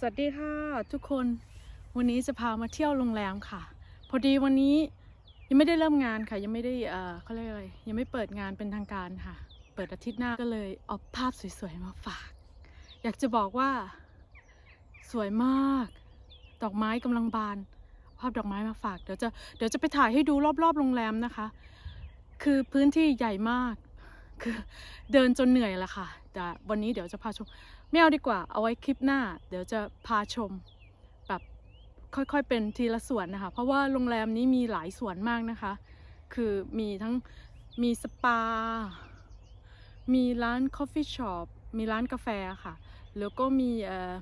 สวัสดีค่ะทุกคนวันนี้จะพามาเที่ยวโรงแรมค่ะ พอดีวันนี้ยังไม่ได้เริ่มงานค่ะ ยังไม่ได้เอ่อเขาเรียกอะไรยังไม่เปิดงานเป็นทางการค่ะ เปิดอาทิตย์หน้าก็เลยเอาภาพสวยๆมาฝาก อยากจะบอกว่าสวยมาก ดอกไม้กำลังบาน ภาพดอกไม้มาฝากเดี๋ยวจะเดี๋ยวจะไปถ่ายให้ดูรอบๆโรงแรมนะคะ คือพื้นที่ใหญ่มากคือเดินจนเหนื่อยล้วค่ะ แต่วันนี้เดี๋ยวจะพาชม ไม่เอาดีกว่า เอาไว้คลิปหน้า เดี๋ยวจะพาชม แบบค่อยๆเป็นทีละส่วนนะคะ เพราะว่าโรงแรมนี้มีหลายส่วนมากนะคะ คือมีทั้งมีสปา มีร้านคอฟฟี่ช็อป มีร้านกาแฟค่ะ แล้วก็มีเอ่อ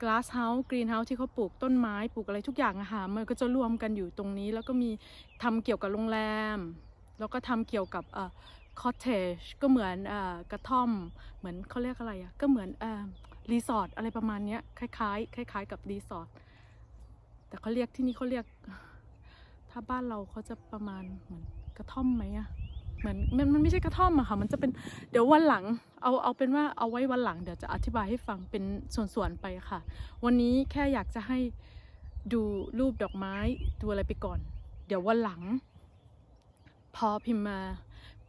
glass house green house ที่เขาปลูกต้นไม้ปลูกอะไรทุกอย่างอะค่ะมันก็จะรวมกันอยู่ตรงนี้ แล้วก็มีทำเกี่ยวกับโรงแรม แล้วก็ทำเกี่ยวกับ เอ่อ cottage ก็เหมือนอกระท่อม เหมือนเขาเรียกอะไรอะก็เหมือนอรีสอร์ทอะไรประมาณนี้คล้าย ๆ คล้าย ๆ กับรีสอร์ทแต่เขาเรียกที่นี่เขาเรียก ถ้าบ้านเราเขาจะประมาณเหมือนกระท่อมไหมอะเหมือนมันมันไม่ใช่กระท่อมอะค่ะ มันจะเป็นเดี๋ยววันหลังเอาเอาเป็นว่าเอาไว้วันหลังเดี๋ยวจะอธิบายให้ฟังเป็นส่วนๆไปค่ะ วันนี้แค่อยากจะให้ดูรูปดอกไม้ดูอะไรไปก่อน เดี๋ยววันหลัง พอพิมพ์มา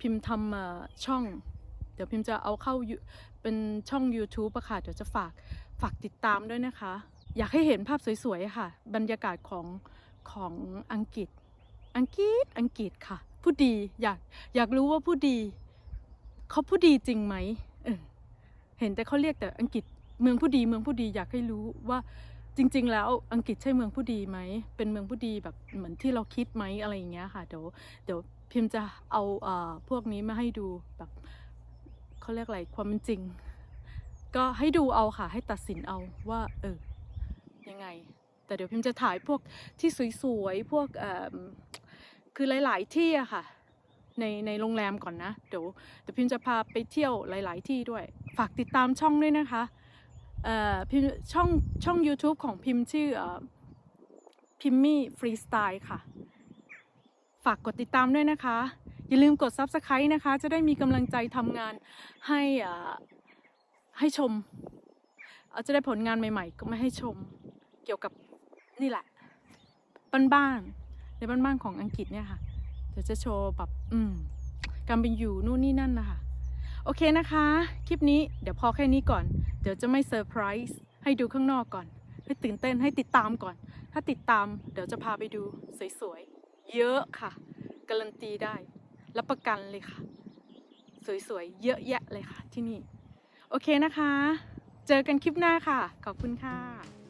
พิมพ์ทำช่อง เดี๋ยวพิมพ์จะเอาเข้าเป็นช่อง YouTube อะค่ะ เดี๋ยวจะฝากฝากติดตามด้วยนะคะ อยากให้เห็นภาพสวยๆค่ะ บรรยากาศของของอังกฤษ อังกฤษอังกฤษค่ะ ผู้ดีอยากอยากรู้ว่าผู้ดี เขาผู้ดีจริงไหมเออเห็นแต่เขาเรียกแต่อังกฤษเมืองผู้ดีเมืองผู้ดีอยากให้รู้ว่า จริง ๆ แล้วอังกฤษใช่เมืองผู้ดีไหม เป็นเมืองผู้ดีแบบเหมือนที่เราคิดไหมอะไรอย่างเงี้ยค่ะเดี๋ยวเดี๋ยวพิมพ์จะเอาเอ่อพวกนี้มาให้ดูแบบเขาเรียกอะไรความเป็นจริง ก็ให้ดูเอาค่ะ ให้ตัดสินเอาว่า เออยังไง แต่เดี๋ยวพิมพ์จะถ่ายพวกที่สวยๆพวกเอ่อคือหลาย ๆ ที่อะค่ะ ในในโรงแรมก่อนนะ เดี๋ยวเดี๋ยวพิมพ์จะพาไปเที่ยวหลาย ๆ ที่ด้วย ฝากติดตามช่องด้วยนะคะ พิมช่องช่อง YouTube ของพิมพ์ชื่ออพิมมี่ฟรีสไตล์ค่ะ ฝากกดติดตามด้วยนะคะ อย่าลืมกด Subscribe นะคะ จะได้มีกำลังใจทำงานให้ให้ชม จะได้ผลงานใหม่ ๆ ก็ไม่ให้ชมเกี่ยวกับนี่แหละบ้านๆในบ้านๆของอังกฤษเนี่ยค่ะเดี๋ยวจะโชว์แบบอืมการเป็นอยู่นู่นนี่นั่นนะคะ โอเคนะคะ คลิปนี้เดี๋ยวพอแค่นี้ก่อน เดี๋ยวจะไม่เซอร์ไพรส์ให้ดูข้างนอกก่อน ให้ตื่นเต้นให้ติดตามก่อน ถ้าติดตามเดี๋ยวจะพาไปดูสวยๆ เยอะค่ะ การันตีได้ รับประกันเลยค่ะ สวยๆ เยอะแยะเลยค่ะที่นี่ โอเคนะคะ เจอกันคลิปหน้าค่ะ ขอบคุณค่ะ